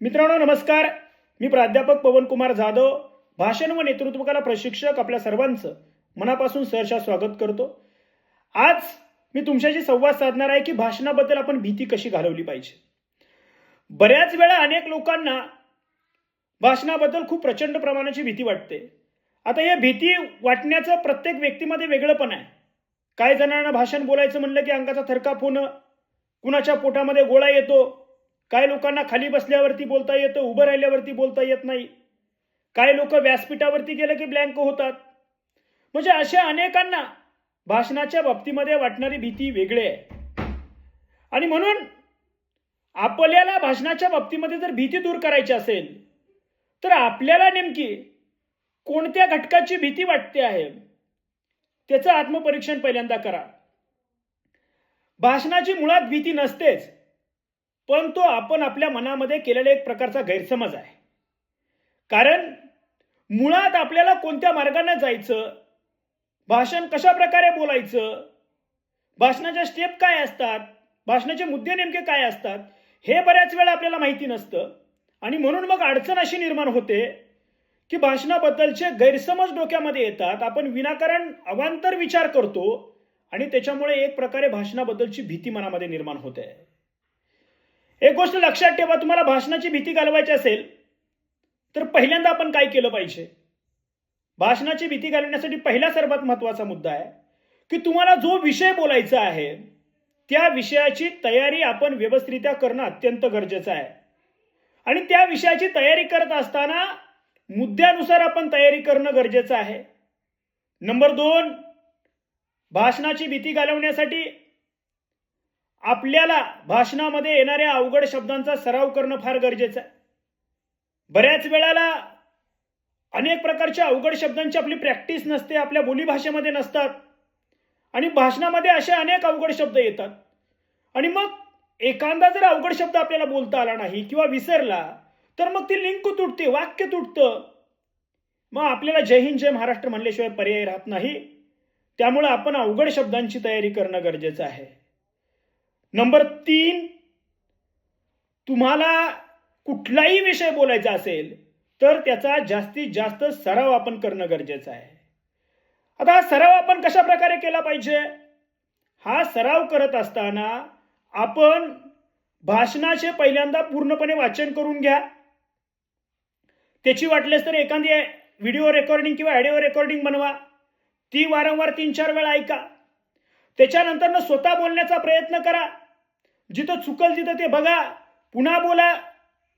मित्रांनो नमस्कार. मी प्राध्यापक पवनकुमार जाधव भाषण व नेतृत्वकला प्रशिक्षक आपल्या सर्वांचं मनापासून सहर्षा स्वागत करतो. आज मी तुमच्याशी संवाद साधणार आहे की भाषणाबद्दल आपण भीती कशी घालवली पाहिजे? बऱ्याच वेळा अनेक लोकांना भाषणाबद्दल खूप प्रचंड प्रमाणाची भीती वाटते. आता या भीती वाटण्याचं प्रत्येक व्यक्तीमध्ये वेगळं पण आहे. काही जणांना भाषण बोलायचं म्हणलं की अंगाचा थरकाप होणं कुणाच्या पोटामध्ये गोळा येतो काही लोकांना खाली बसल्यावरती बोलता येतं उभं राहिल्यावरती बोलता येत नाही? काही लोक व्यासपीठावरती गेलं की ब्लँक होतात? म्हणजे अशा अनेकांना भाषणाच्या बाबतीमध्ये वाटणारी भीती वेगळी आहे. आणि म्हणून आपल्याला भाषणाच्या बाबतीमध्ये जर भीती दूर करायची असेल तर आपल्याला नेमकी कोणत्या घटकाची भीती वाटते आहे? त्याचं आत्मपरीक्षण पहिल्यांदा करा. भाषणाची मुळात भीती नसतेच. पण तो आपण आपल्या मनामध्ये केलेला एक प्रकारचा गैरसमज आहे. कारण मुळात आपल्याला कोणत्या मार्गाने जायचं? भाषण कशा प्रकारे बोलायचं? भाषणाच्या स्टेप काय असतात? भाषणाचे मुद्दे नेमके काय असतात? हे बऱ्याच वेळा आपल्याला माहिती नसतं. आणि म्हणून मग अडचण अशी निर्माण होते की भाषणाबद्दलचे गैरसमज डोक्यामध्ये येतात. आपण विनाकारण अवांतर विचार करतो आणि त्याच्यामुळे एक प्रकारे भाषणाबद्दलची भीती मनामध्ये निर्माण होते. एक गोष्ट लक्षात ठेवा तुम्हाला भाषणाची भीती घालवायची असेल तर पहिल्यांदा आपण काय केलं पाहिजे? भाषणाची भीती घालवण्यासाठी पहिला सर्वात महत्त्वाचा मुद्दा आहे की तुम्हाला जो विषय बोलायचा आहे त्या विषयाची तयारी आपण व्यवस्थितरित्या करणं अत्यंत गरजेचं आहे. आणि त्या विषयाची तयारी करत असताना मुद्द्यानुसार आपण तयारी करणं गरजेचं आहे. नंबर दोन भाषणाची भीती घालवण्यासाठी आपल्याला भाषणामध्ये येणाऱ्या अवघड शब्दांचा सराव करणं फार गरजेचं आहे. बऱ्याच वेळाला अनेक प्रकारच्या अवघड शब्दांची आपली प्रॅक्टिस नसते आपल्या बोलीभाषेमध्ये नसतात. आणि भाषणामध्ये असे अनेक अवघड शब्द येतात. आणि मग एखादा जर अवघड शब्द आपल्याला बोलता आला नाही किंवा विसरला तर मग ती लिंक तुटते वाक्य तुटतं. मग आपल्याला जय हिंद जय महाराष्ट्र म्हणल्याशिवाय पर्याय राहत नाही. त्यामुळे आपण अवघड शब्दांची तयारी करणं गरजेचं आहे. नंबर तीन तुम्हाला कुठलाही विषय बोलायचा असेल तर त्याचा जास्तीत जास्त सराव आपण करणं गरजेचं आहे. आता सराव आपण कशा प्रकारे केला पाहिजे? हा सराव करत असताना आपण भाषणाचे पहिल्यांदा पूर्णपणे वाचन करून घ्या. त्याची वाटलेस तर एखादी व्हिडिओ रेकॉर्डिंग किंवा ऑडिओ रेकॉर्डिंग बनवा. ती वारंवार तीन चार वेळा ऐका. त्याच्यानंतर स्वतः बोलण्याचा प्रयत्न करा. जिथं चुकल तिथं ते बघा. पुन्हा बोला.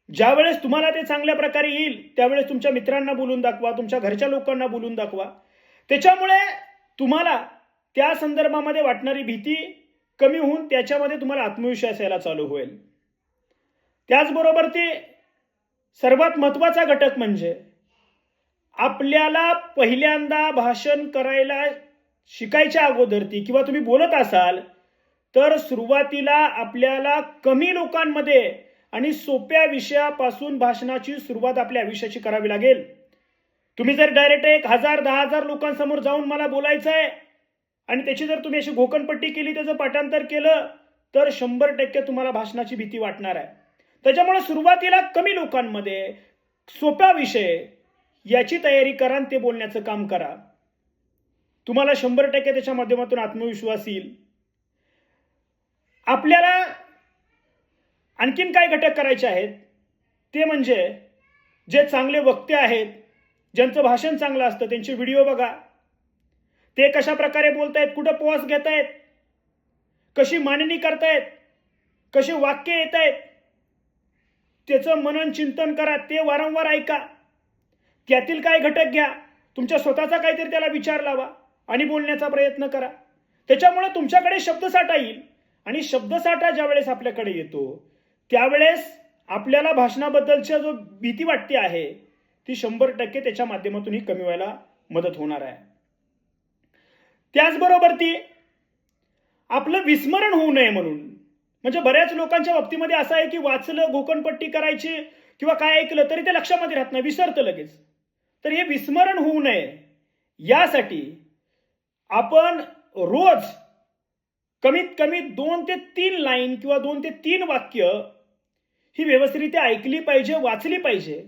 ज्यावेळेस तुम्हाला ते चांगल्या प्रकारे येईल त्यावेळेस तुमच्या मित्रांना बोलून दाखवा तुमच्या घरच्या लोकांना बोलून दाखवा. त्याच्यामुळे तुम्हाला त्या संदर्भामध्ये वाटणारी भीती कमी होऊन त्याच्यामध्ये तुम्हाला आत्मविश्वास यायला चालू होईल. त्याचबरोबर ते सर्वात महत्त्वाचा घटक म्हणजे आपल्याला पहिल्यांदा भाषण करायला शिकायच्या अगोदर ती किंवा तुम्ही बोलत असाल तर सुरुवातीला आपल्याला कमी लोकांमध्ये आणि सोप्या विषयापासून भाषणाची सुरुवात आपल्या आयुष्याची करावी लागेल. तुम्ही जर डायरेक्ट एक हजार दहा हजार लोकांसमोर जाऊन मला बोलायचं आहे आणि त्याची जर तुम्ही अशी घोकणपट्टी केली त्याचं पाठांतर केलं तर शंभर टक्के तुम्हाला भाषणाची भीती वाटणार आहे. त्याच्यामुळे सुरुवातीला कमी लोकांमध्ये सोप्या विषय याची तयारी करा आणि ते बोलण्याचं काम करा. तुम्हाला शंभर टक्के त्याच्या माध्यमातून आत्मविश्वास येईल. आपल्याला आणखीन काय घटक करायचे आहेत? ते म्हणजे जे चांगले वक्ते आहेत ज्यांचं भाषण चांगलं असतं त्यांचे व्हिडिओ बघा. ते कशा प्रकारे बोलतायत कुठं पॉज घेत आहेत कशी मांडणी करतायत कशी वाक्य येत आहेत त्याचं मनन चिंतन करा ते वारंवार ऐका. त्यातील काय घटक घ्या तुमच्या स्वतःचा काहीतरी त्याला विचार लावा आणि बोलण्याचा प्रयत्न करा. त्याच्यामुळे तुमच्याकडे शब्दसाठा येईल. आणि शब्दसाठा ज्यावेळेस आपल्याकडे येतो त्यावेळेस आपल्याला भाषणाबद्दलच्या जो भीती वाटते आहे ती शंभर टक्के त्याच्या माध्यमातूनही कमी व्हायला मदत होणार आहे. त्याचबरोबर ती आपलं विस्मरण होऊ नये म्हणून. म्हणजे बऱ्याच लोकांच्या बाबतीमध्ये असं आहे की वाचलं गोकणपट्टी करायची किंवा काय ऐकलं तरी ते लक्षामध्ये राहत नाही विसरतं लगेच. तर हे विस्मरण होऊ नये. यासाठी आपण रोज कमीत कमी दोन ते तीन लाईन किंवा दोन ते तीन वाक्य ही व्यवस्थितरित्या ऐकली पाहिजे वाचली पाहिजे.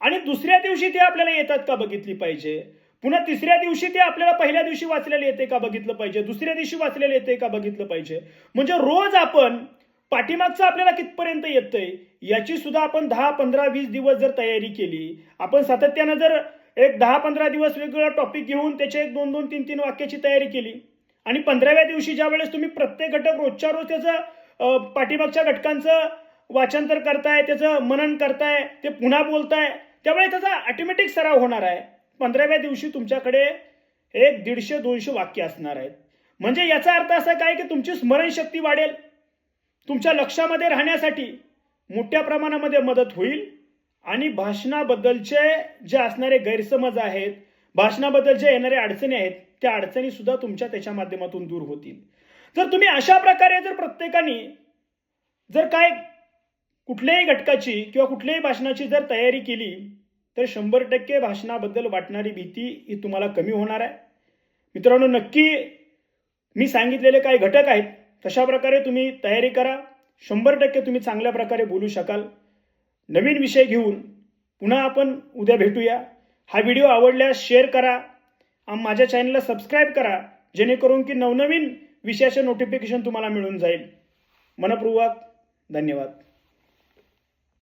आणि दुसऱ्या दिवशी ते आपल्याला येतात का बघितली पाहिजे? पुन्हा तिसऱ्या दिवशी ते आपल्याला पहिल्या दिवशी वाचलेले येते का बघितलं पाहिजे? दुसऱ्या दिवशी वाचलेले येते का बघितलं पाहिजे? म्हणजे रोज आपण पाठीमागचं आपल्याला कितपर्यंत येतंय याची सुद्धा आपण दहा पंधरा वीस दिवस जर तयारी केली आपण सातत्यानं जर एक दहा पंधरा दिवस वेगवेगळा टॉपिक घेऊन त्याचे एक दोन दोन तीन तीन वाक्याची तयारी केली आणि पंधराव्या दिवशी ज्या वेळेस तुम्ही प्रत्येक घटक रोजच्या रोज त्याचं पाठीमागच्या घटकांचं वाचंतर करताय त्याचं मनन करताय ते पुन्हा बोलताय त्यावेळेस त्याचा ऑटोमॅटिक सराव होणार आहे. पंधराव्या दिवशी तुमच्याकडे एक दीडशे दोनशे वाक्य असणार आहेत. म्हणजे याचा अर्थ असा काय की तुमची स्मरणशक्ती वाढेल. तुमच्या लक्षामध्ये राहण्यासाठी मोठ्या प्रमाणामध्ये मदत होईल आणि भाषणाबद्दलचे जे असणारे गैरसमज आहेत भाषणाबद्दल जे येणारे अडचणी आहेत त्या अडचणी सुद्धा तुमच्या त्याच्या माध्यमातून दूर होतील. जर तुम्ही अशा प्रकारे जर प्रत्येकाने जर काय कुठल्याही घटकाची किंवा कुठल्याही भाषणाची जर तयारी केली तर शंभर टक्के भाषणाबद्दल वाटणारी भीती ही तुम्हाला कमी होणार आहे. मित्रांनो नक्की मी सांगितलेले काही घटक आहेत तशा प्रकारे तुम्ही तयारी करा. शंभर टक्के तुम्ही चांगल्या प्रकारे बोलू शकाल. नवीन विषय घेऊन पुन्हा आपण उद्या भेटूया. हा व्हिडिओ आवडल्यास शेअर करा. माझ्या चॅनलला सबस्क्राईब करा जेणेकरून की नवनवीन विषयाचे नोटिफिकेशन तुम्हाला मिळून जाईल. मनपूर्वक धन्यवाद.